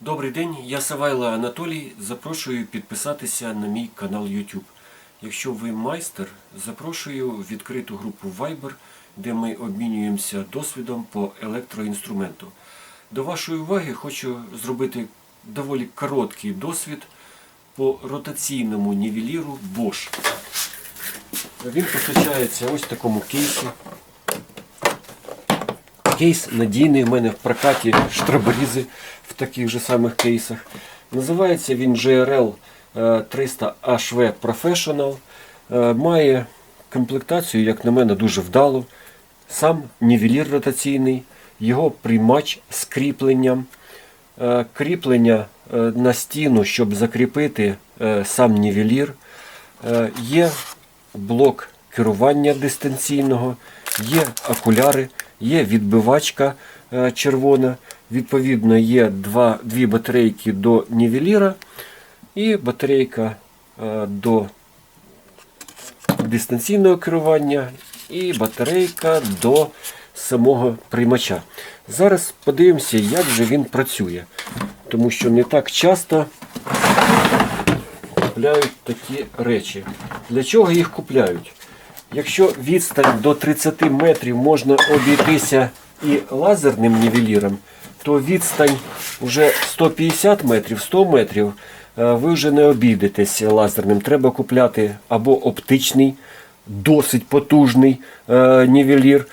Добрий день, я Савайло Анатолій. Запрошую підписатися на мій канал YouTube. Якщо ви майстер, запрошую в відкриту групу Viber, де ми обмінюємося досвідом по електроінструменту. До вашої уваги хочу зробити доволі короткий досвід по ротаційному нівеліру Bosch. Він постачається ось в такому кейсі. Кейс надійний в мене в прокаті штрабрізи в таких же самих кейсах. Називається він GRL е, 300 HV Professional. Е, Має комплектацію, як на мене, дуже вдало. Сам нівелір ротаційний, його приймач з кріпленням. Е, Кріплення е, на стіну, щоб закріпити сам нівелір. Є блок керування дистанційного, є окуляри, є відбивачка е, червона. Відповідно, є два, дві батарейки до нівеліра і батарейка е, до дистанційного керування і батарейка до самого приймача. Зараз подивимося, як же він працює, тому що не так часто купляють такі речі. Для чого їх купляють? Якщо відстань до 30 метрів можна обійтися і лазерним нівеліром, то відстань вже 150 метрів, 100 метрів е, ви вже не обійдетесь лазерним. Треба купляти або оптичний, досить потужний е, нівелір.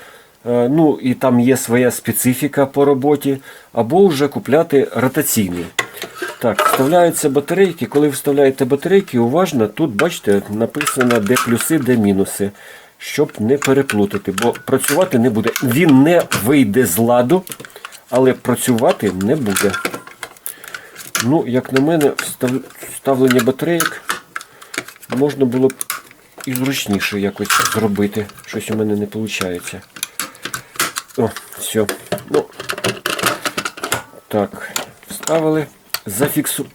Е, Ну і там є своя специфіка по роботі, або вже купляти ротаційний. Так, вставляються батарейки. Коли вставляєте батарейки, уважно, тут бачите, написано де плюси, де мінуси, щоб не переплутати, бо працювати не буде. Він не вийде з ладу, але працювати не буде. Ну, як на мене, встав- вставлення батарейок можна було б і зручніше якось зробити. Щось у мене не виходить. О, все. Ну, так, вставили, зафіксу...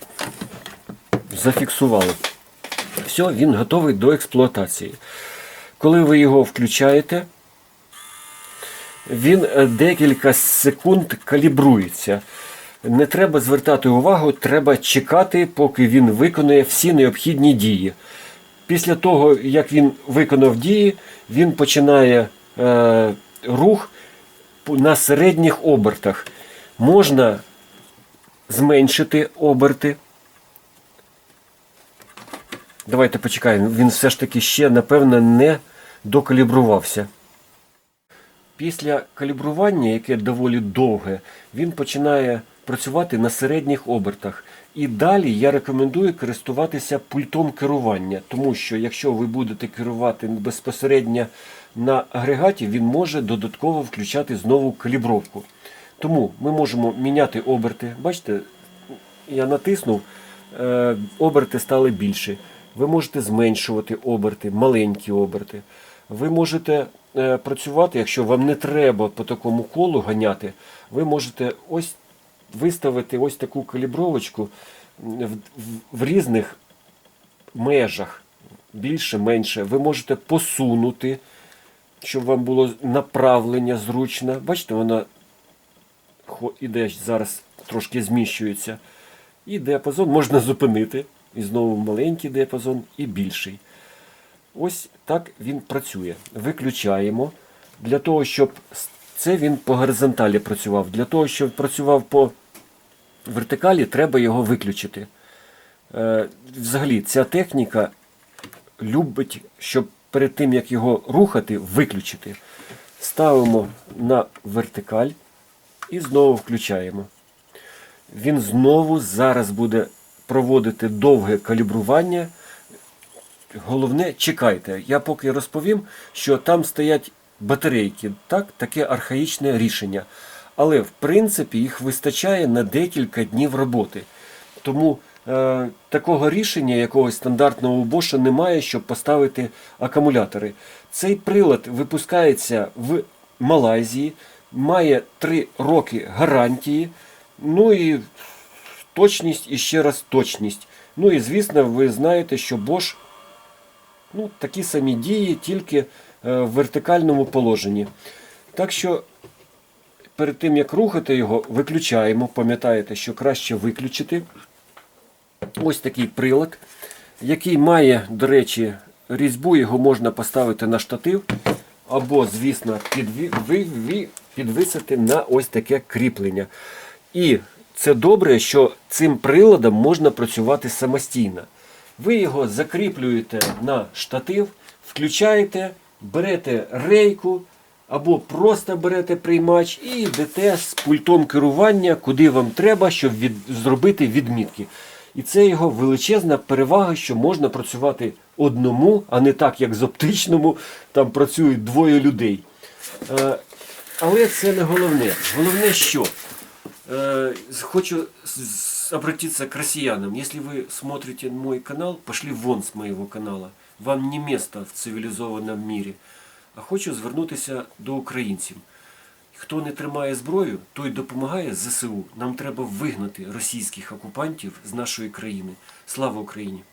зафіксували. Все, він готовий до експлуатації. Коли ви його включаєте, він е, декілька секунд калібрується. Не треба звертати увагу, треба чекати, поки він виконує всі необхідні дії. Після того, як він виконав дії, він починає е, рух на середніх обертах. Можна зменшити оберти. Давайте почекаємо. Він все ж таки ще, напевно, не докалібрувався. Після калібрування, яке доволі довге, він починає працювати на середніх обертах. І далі я рекомендую користуватися пультом керування, тому що якщо ви будете керувати безпосередньо на агрегаті, він може додатково включати знову калібровку. Тому ми можемо міняти оберти. Бачите, я натиснув, е, оберти стали більше. Ви можете зменшувати оберти, маленькі оберти. Ви можете е, працювати, якщо вам не треба по такому колу ганяти, ви можете ось виставити ось таку калібровочку в, в, в різних межах, більше, менше. Ви можете посунути, щоб вам було направлення зручно. Бачите, вона хо- іде зараз трошки зміщується. І діапазон можна зупинити. І знову маленький діапазон і більший. Ось так він працює. Виключаємо. Для того, щоб це він по горизонталі працював. Для того, щоб працював по вертикалі, треба його виключити. Е, взагалі, ця техніка любить, щоб перед тим, як його рухати, виключити. Ставимо на вертикаль і знову включаємо. Він знову зараз буде проводити довге калібрування. Головне, чекайте. Я поки розповім, що там стоять батарейки. Так, таке архаїчне рішення. Але в принципі їх вистачає на декілька днів роботи. Тому е, такого рішення якогось стандартного у Bosch немає, щоб поставити акумулятори. Цей прилад випускається в Малайзії, має 3 роки гарантії. Ну і точність і ще раз точність. Ну і звісно, ви знаєте, що Bosch ну, такі самі дії, тільки е, в вертикальному положенні. Так що перед тим як рухати його, виключаємо. Пам'ятаєте, що краще виключити. Ось такий прилад, який має, до речі, різьбу, його можна поставити на штатив, або, звісно, підві... ви- ви- підвисити на ось таке кріплення. І це добре, що цим приладом можна працювати самостійно. Ви його закріплюєте на штатив, включаєте, берете рейку або просто берете приймач і йдете з пультом керування, куди вам треба, щоб від... зробити відмітки. І це його величезна перевага, що можна працювати одному, а не так, як з оптичному, там працюють двоє людей. Але це не головне. Головне, що Э, хочу обратиться к россиянам. Если вы смотрите мой канал, пошли вон с моего канала. Вам не место в цивілізованому мірі. А хочу звернутися до українців. Хто не тримає зброю, той допомагає ЗСУ. Нам треба вигнати російських окупантів з нашої країни. Слава Україні!